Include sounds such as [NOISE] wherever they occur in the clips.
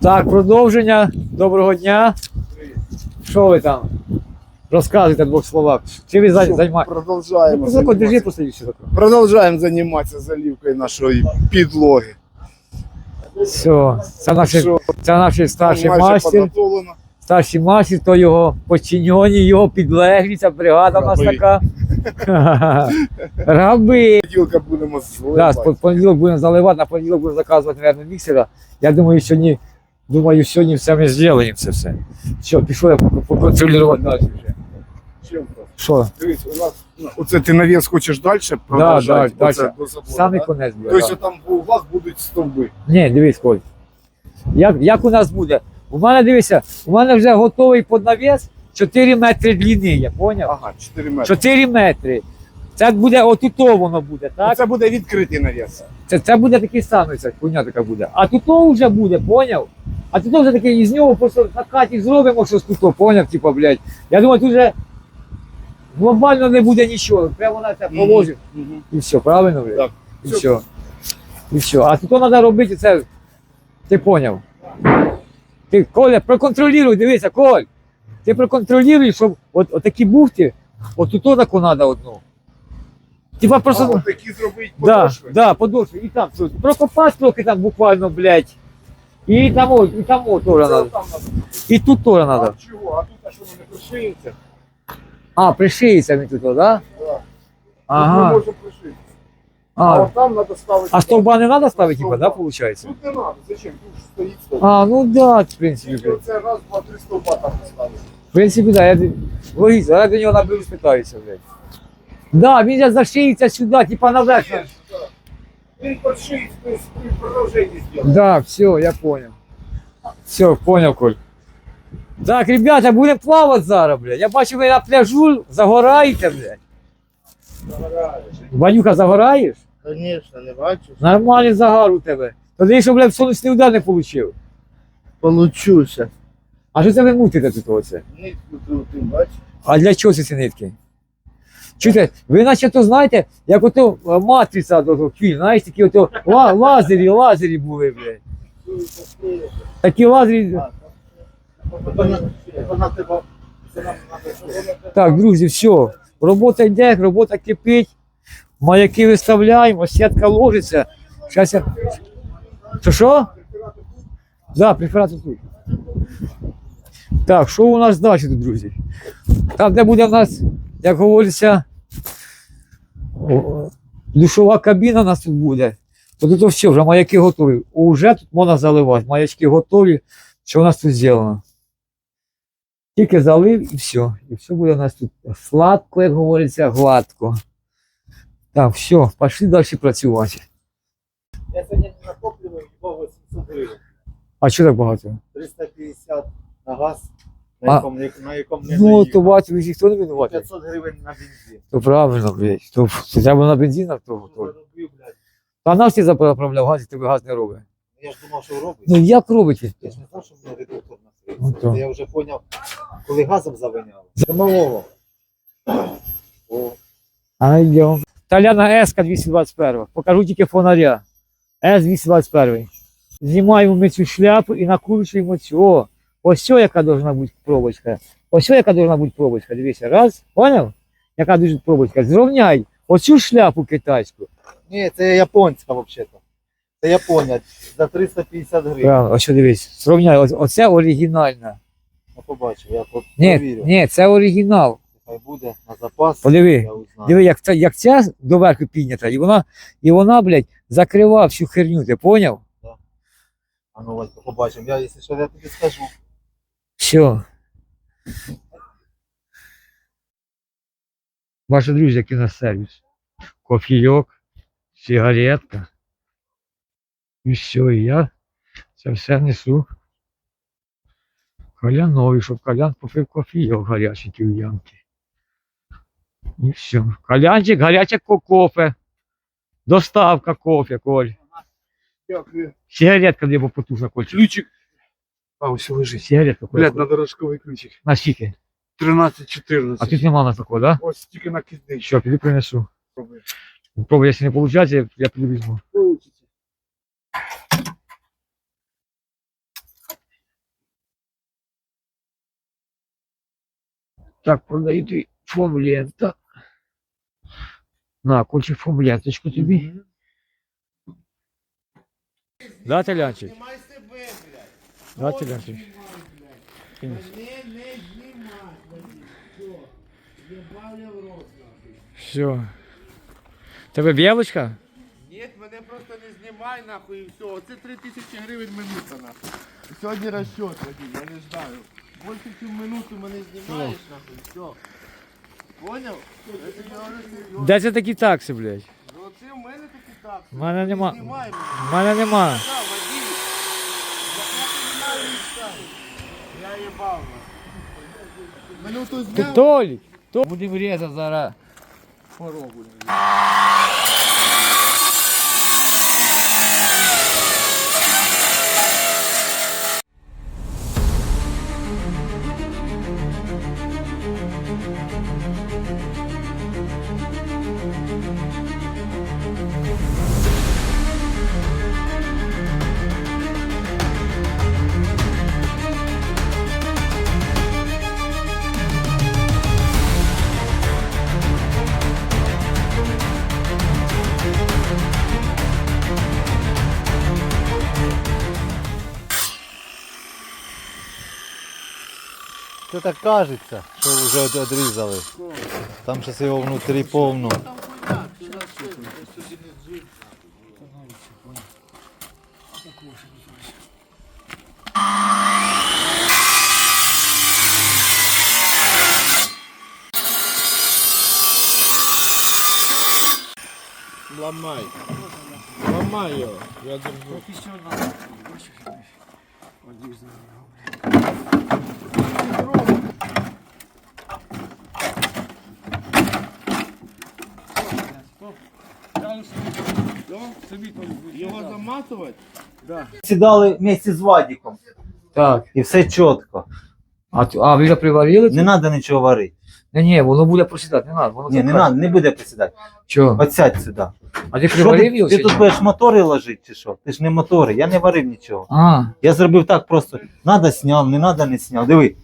Так, продовження. Доброго дня. Що ви там? Розказуйте в двох словах. Чи ви зай- займаєтесь? Продолжаем. Ну, заходь, держи просто все таке. Продолжаем заниматься нашої підлоги. Все, це наші, Що, це наші старші майже мастер. підготовлено. Старші мастер, то його подчинені, його підлеглі, ця бригада в нас Раби. така. [LAUGHS] Раби. Поділка будемо Да, в понеділок будемо заливати, на понеділок будемо заказувати, мабуть, міксера. Я думаю, сьогодні, думаю, сьогодні все ми зробимо це все. Все, пішов я поконтролювати далі вже. Що? Дивись, у нас ну, оце ти навіс хочеш далі да, продовжати? дальше. До забору, Самий да? конець буде. Тобто да. там у вас будуть стовби. Ні, дивись, Коль. Як, як у нас буде? У мене дивися, у мене вже готовий поднавіс 4 метри длини, я поняв? Ага, 4 метри. 4 метри. Це буде отуто воно буде, так? Це буде відкритий навіс. Це, це буде такий самий, ця хуйня така буде. А тут вже буде, поняв? А тут вже такий із нього просто на хаті зробимо щось тут, поняв, типа, блядь. Я думаю, тут вже глобально не буде нічого. Прямо на це положив. Мгм. І все, правильно, блядь? Так. І все. І все. А тут треба робити це. Ти поняв. Ти, Коля, проконтролюй, дивися, Коль. Ти проконтролюй, щоб от, от такі бухти, от тут таку треба одну. Типа просто. А, от такі зробити подошви. да, подошви. І там тут. Прокопати трохи там буквально, блядь. І там, о, і там о, теж там надо. І тут теж треба. А чого? А тут а що вони пришиються? А, пришиється він тут? Да? Да. Тут ми Ага. можемо. А А, от там треба ставити. а стовба не треба ставити, типа, да, виходить? Тут не треба, зачем? Тут ж стоїть стовп. А, ну да, в принципі. Тільки блядь. раз, два, три стовба там поставити. В принципі, да, я логічно, я до нього наберу спитаюся, блядь. Да, він же зашиється сюди, типа наверх. Він подшиється, то есть продовженні. Да, все, я понял. Все, понял, Коль. Так, ребята, будемо плавати зараз, блядь. Я бачу, ви на пляжу загораєте, блядь. Ванюха, загораєш? Конечно, не бачиш. Нормальний загар у тебе. Тоді, що, блядь, сонячний удар не отримав. Получуся. А що це ви мутите тут оце? Нитку крутим, бачиш? А для чого ці нитки? Чуєте, ви наче то знаєте, як ото е, матриця до фільм, знаєш, такі ото лазері, лазері були, блядь. Такі лазері. Так, друзі, все. Робота йде, робота кипить. Маяки виставляємо, сітка ложиться. Щас я... Що що? Да, преферати тут. Так, що у нас далі друзі? Там, де буде в нас, як говориться, душова кабіна у нас тут буде. То тут все, вже маяки готові. Уже тут можна заливати. Маячки готові. Що у нас тут зроблено? Тільки залив і все. І все буде у нас тут сладко, як говориться, гладко. Так, все, пішли далі працювати. Я сьогодні не накоплював, його 800 гривень. А що так багато? 350 на газ, А. на якому, на якому не Ну, наїхав. то бачу, ж ніхто не винуватий. 500 гривень на бензин. То правильно, блядь. То, то треба на бензин, а то. Ну, то. зароблю, блядь. Та нас ти заправляв газ, і тебе газ не робить. Я ж думав, що робить. Ну як робить? Я ж не знав, що в мене редуктор Ну, то. Це я вже зрозумів, коли газом завиняли. Це малого. О, А йдемо. Таляна С 221. Покажу тільки фонаря. С 221. Знімаємо ми цю шляпу і накручуємо цю. Ось яка должна бути пробочка. Ось яка должна бути пробочка. Дивіться, раз, поняв? Яка дуже пробочка. Зрівняй оцю шляпу китайську. Ні, це японська взагалі-то. Це Японія за 350 гривень. Правильно, ось що дивись. Зрівняй, Ось- оце оригінальна. Я побачив, я по- Ні, ні, це оригінал. Хай буде на запас. Подиви. Я узнаю. Диви, як, ця, як ця доверху піднята, і вона, і вона, блядь, закриває всю херню, ти поняв? А ну, Валька, побачимо. Я, якщо що, я тобі скажу. Все. Ваші друзі, який у нас сервіс. Кофійок, сигаретка. І все, і я це все несу. Колянові, щоб колян попив кофійок гаряченький в ямки. І все. Колянчик, гаряче ко- кофе. Доставка кофе, Коль. Дякую. Сигаретка де потужна, Коль. Ключик. А, ось лежить. Сигарет какой? Блядь, на дорожковий ключик. На скільки? 13-14. А тут нема на такого, да? Ось тільки на киздичку. Що, піду принесу. Пробуй. Пробуй, якщо не виходить, я, я піду візьму. Так, продаю и фон лента. На, кончи фон ленточку тебе. Да, Толянчик? Снимай себе, Да, Телянчик? Не, не знімай, блядь. Все. Єбав я в рот, нахуй. Все. Тебе білочка? Ні, мене просто не знімай, нахуй, і все. Оце 3 тисячі гривень минута, нахуй. Сьогодні розчет, Вадим, я не знаю. Більше, ніж минуту мене знімаєш, нахуй, все. Поняв? Я тобі говорю серйозно. Де це такі такси, блядь? Ну, це в мене такі так. В мене нема. Знімай мене. В мене нема. Да, Вадим. Я ебал знімаю і Будем резать їбав, нахуй. Минуту зняв. Толік, будемо різати зараз. Порогу. Це так кажеться, що вже од- одрізали. Там щось його внутрі повно. Ломай. Ломай його. Я держу. Його заматувати? Сідали вместе з Вадиком. Так. І все чітко. А, а ви вже приварили? Не треба нічого варити. Ні, ні, воно буде просідати, не треба. Воно Ні, не треба, не буде присідати. Чого? От сядь сюди. А ти Що приварив ти, його? ти сьогодні? тут будеш мотори ложити чи що? Ти ж не мотори, я не варив нічого. А, Я зробив так просто. Надо сняв, не надо не сняв. Диви.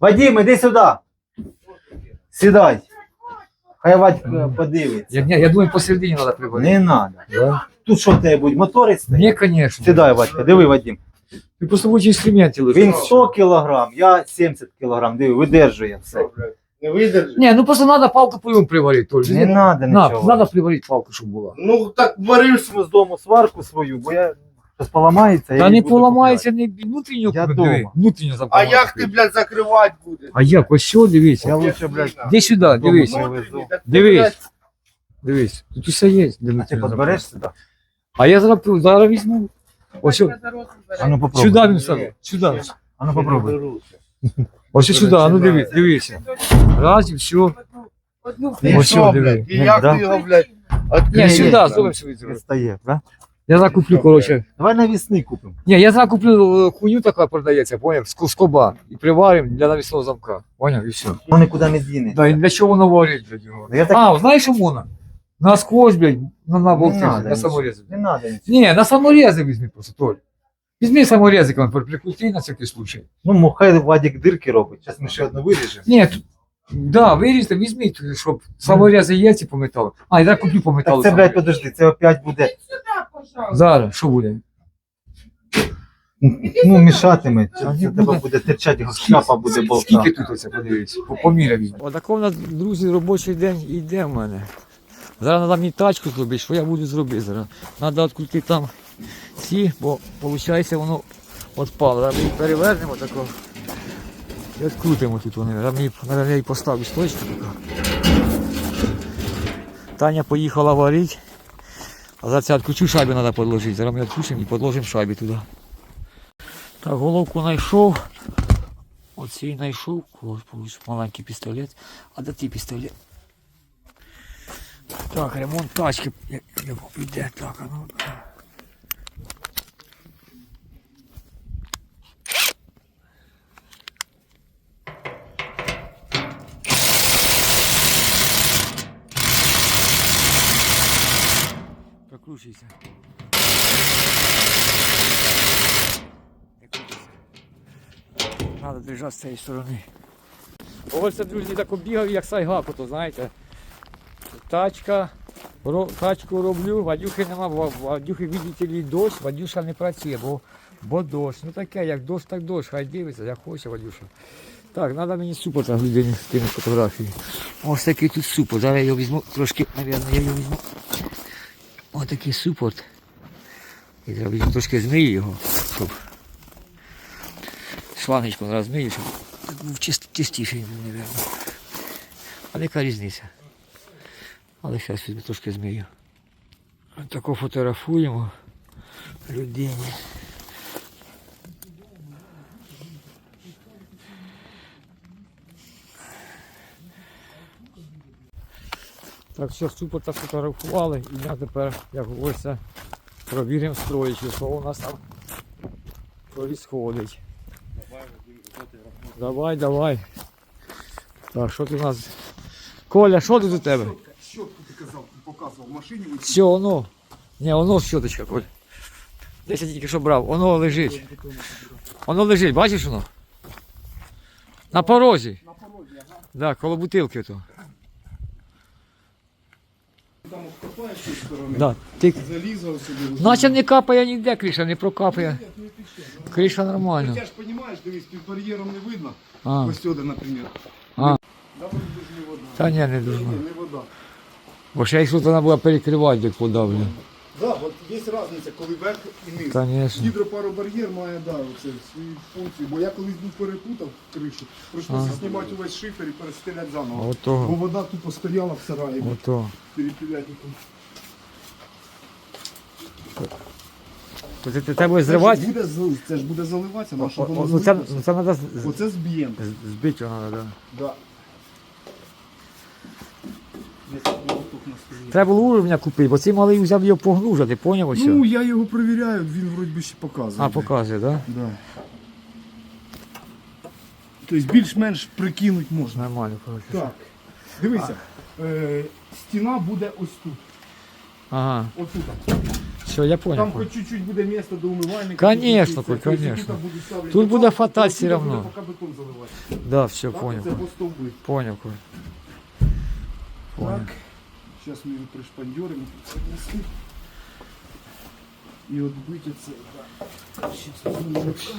Вадим, іди сюди. Сідай. Хай Вадька подивиться. я, ні, я думаю, посередині треба приварити. Не надо. Да? Тут що в тебе будуть? Мотори стоять? Ні, звісно. Сідай, Вадька, диви, Вадим. Ти просто будеш інструменти лежати. Він 100 кілограм, я 70 кілограм. Диви, видержує все. Не видержи. Ні, ну просто треба палку по-любому приварити. Толь. Не надо На, нічого. треба приварити палку, щоб була. Ну так варився. з дому сварку свою, бо я щось поламається. я Та її не буду поламається, не внутрішньо Я купи, дома. диви, внутрішньо А запалити. як ти, блядь, закривати будеш? А як? Ось що, дивися. Я лучше, блядь, Іди сюди, дивись. Дому. Внутрішній, так ти, Дивись. блядь, Дивись. Тут усе є. А ти підбереш сюди? А я зараз, пив- зараз візьму. Ось що, А ну попробуй. сюди він сам. Сюди. А ну попробуй. Беруся. Ось сюди, а ну дивись, дивися. Раз і все. І Ось що, що, диви. блядь? І як Да? ти його, блядь, Ні, відкриєш? сюди, там? зробимо сюди. Не стає, да? Я зараз куплю, коротше. Давай навісний купимо. Ні, я зараз куплю е, хуйню така продається, поняв, з скоба. І приваримо для навісного замка. Поняв, і все. Ну нікуди не дінеться. Да, і для чого воно варить, блядь, його? Ну, я так- А, знаєш, чому воно? Насквозь, блядь, на, на болти, надо на нічого. саморези. Не треба нічого. Ні, на саморези візьми просто, Толь. Візьми саморезик, он прикрути на всякий случай. Ну, мо- хай Вадик дирки робить. Зараз ми ще одну виріжемо. Ні, тут, да, вирізьте, візьміть, щоб саморези є ці по металу. А, я куплю по металу. Так це, блядь, подожди, це опять буде, Зараз, що буде? ну, мішатиме. Це, це тебе буде. терчати, шляпа буде болта. Скільки тут оце, подивіться, по, по мірі візьму. Отако в нас, друзі, робочий день йде в мене. Зараз треба мені тачку зробити, що я буду зробити зараз. Треба відкрутити там ці, бо виходить воно відпало. Зараз ми перевернемо тако. І відкрутимо тут вони. Зараз мені її поставлю стойчку таку. Таня поїхала варити. А зараз я відключу шайби треба підложити. Зараз ми відключимо і підложимо шайби туди. Так, головку знайшов. Оцей знайшов, ось маленький пістолет. А де ти пістолет? Так, ремонт тачки йде, так, ну. Крутися. Надо держать з цієї сторони. Оце, друзі, так бігав, як сайгак, ото, знаєте. Тачка, ро, тачку роблю, Вадюхи нема, Ва- Вадюхи, видите дощ, Вадюша не працює, бо, бо дощ. Ну таке, як дощ, так дощ, хай дивиться, як хоче Вадюша. Так, треба мені супер за людині з тими фотографії. Ось такий тут супер. Зараз я його візьму, трошки, мабуть, я його візьму. Такий супорт. І треба трошки змию його, щоб шлангочку розмию, змию, щоб був чистіший, мабуть. Але яка різниця? Але зараз візьму трошки змію. Тако фотографуємо людині. Так, все, супер так фотографували. І я тепер, як говориться, провіримо строїчку, що у нас там происходить. Давай, давай. Так, що тут у нас? Коля, що тут у тебе? Щотку ти казав, показував в машині. Все, воно. Не, воно щоточка, Коль. Десь я тільки що брав, воно лежить. Воно лежить, бачиш воно? На порозі. На порозі, ага. Да, коло бутилки то. З сторони. Да. Ти... Залізав собі. Наче не капає ніде криша, не прокапає. Криша нормально. Хоча ж розумієш, дивись, під бар'єром не видно. А, Ось сюди, наприклад. А. Да, вроде ж не вода. та ні, не дуже. не вода. Бо ще якщо вона була перекривати, як подавлю. Да, от є різниця, коли верх і низ. Звісно. Гідропаробар'єр має да, оце, свою функцію, бо я колись був перепутав кришу, прийшлося знімати увесь шифер і перестеляти заново. Бо вода тупо стояла в сараї, ото. То ти, ти тебе зривати? Це ж буде, зали- це ж буде заливатися, на О, воно Ну це, злилося. ну, це треба Оце зб'єм. збити його треба, да. Да. Десь молоток на столі. Треба було уровня купити, бо цей малий взяв його погнужа, ти поняв ось? Ну, я його перевіряю, він вроді би ще показує. А, показує, так? Да. Тобто більш-менш прикинуть можна. Нормально, коротше. Так. Дивися, е, стіна буде ось тут. Ага, Отут. все, я Там хоч чуть-чуть буде місце до умивальника. Конечно, Тут Коль, конечно. тут буде тут все буде равно. поки бетон заливати. Да, все, Так, понял. Це по стовби. Понял, Коль. Понял. Так. Зараз ми його пришпандюримо. Це нести. І биті це. так. Щас.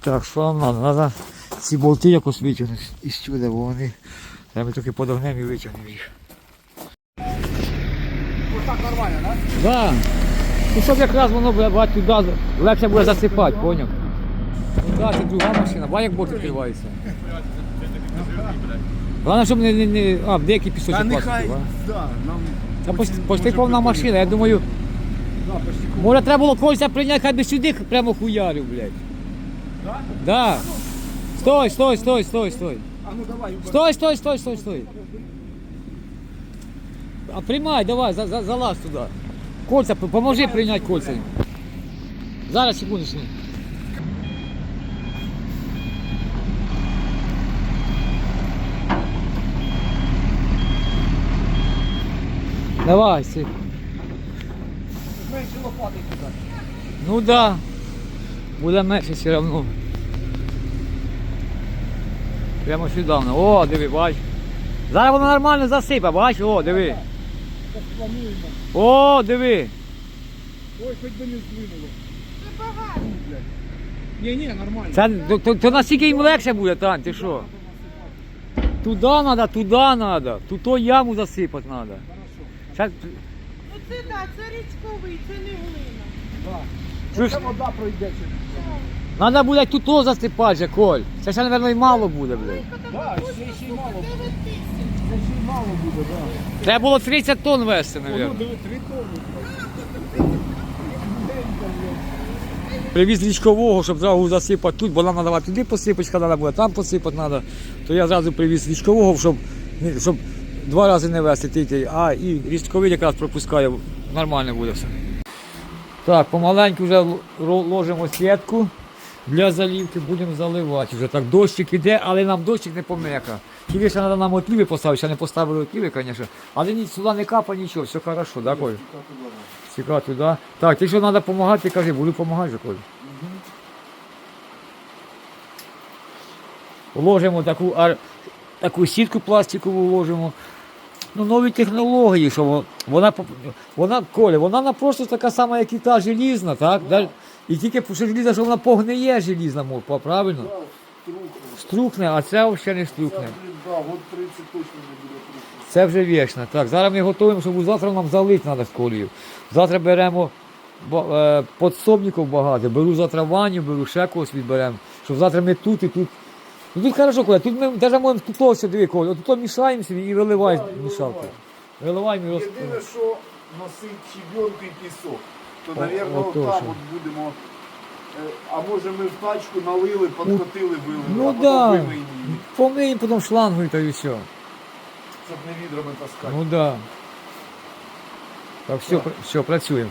Так, що нам треба? Треба ці болти якось витягнути із сюди, бо вони. Ми трохи подогнемо і витягнемо їх. Ось так нормально, так? Да. Ну щоб якраз воно бать, туди легше буде засипати, поняв? Ну да, це друга машина, бачиш, як борт відкривається. Головне, щоб не, не, не... А, деякий пісочок Та нехай, а? да, нам... Та почти, може повна машина, я думаю, Да, почти може треба було когось прийняти, хай би сюди прямо хуярив, блядь. Да? Да. Стой, стой, стой, стой, стой. А ну давай, Юбер. Стой, стой, стой, стой, стой. А приймай, давай, за, за, залазь туди. Кольця, п- поможи прийняти кольця. Зараз, секундочку. Давай, Сик. Менше лопати туди. Ну да. Буде менше все одно. Прямо сюди. О, диви, бач. Зараз воно нормально засипе, бач, о, диви. О, диви. Ой, хоч би не здвинуло. Ні, ні, нормально. Це, то, то, то наскільки їм легше буде, Тань, ти що? Туди треба, туди треба. Тут то яму засипати треба. Щас, Ну це так, це річковий, це не глина. чуєш, Це вода пройде через. треба буде тут то засипати, же, Коль. Це ще, мабуть, і мало буде, блядь. Да, ще, ще й мало буде. 9 тисяч. Ще й мало буде, да. Треба було 30 тонн вести, Воно мабуть. диви, три тонни. Привіз річкового, щоб зразу засипати тут, бо нам треба туди посипати, треба буде там посипати треба. То я зразу привіз річкового, щоб, щоб два рази не вести тільки, а і річковий якраз пропускає, нормально буде все. Так, помаленьку вже ложимо сітку для заливки, будемо заливати. Вже так дощик іде, але нам дощик не помека. Тільки ще треба нам отліви поставити, ще не поставили отліви, звісно. Але ні, сюди не капає нічого, все хорошо, да, Коль? Цікаво туди. Так, якщо треба допомагати, кажи, буду допомагати, Коль. ложимо таку, ар- таку сітку пластикову ложимо. Ну, нові технології, що вона, вона, Коля, вона на просто така сама, як і та желізна, так? Да? І тільки що желізна, що вона погниє желізна, мов, правильно? Да, трухло. Струхне, а це взагалі не струхне. блін, да, год 30 точно не буде. Це вже вічно. Так, зараз ми готуємо, щоб завтра нам залити треба з колію. Завтра беремо е, подсобників багато, беру завтра Ваню, беру ще когось відберемо, щоб завтра ми тут і тут. Ну тут хорошо, Коля, тут ми навіть можемо тут ось диви, Коля, от тут мішаємо собі і виливаємо Да, і мішалку. виливаємо. Виливаємо і. Єдине, що носить щебенку і пісок, то, напевно, ото там що. от будемо. е, А може ми в тачку налили, подкотили, вилили, Ну а потім да. Помиємо потім шлангою та і все. щоб не відрами таскати. Ну да. Так, все, все, працюємо.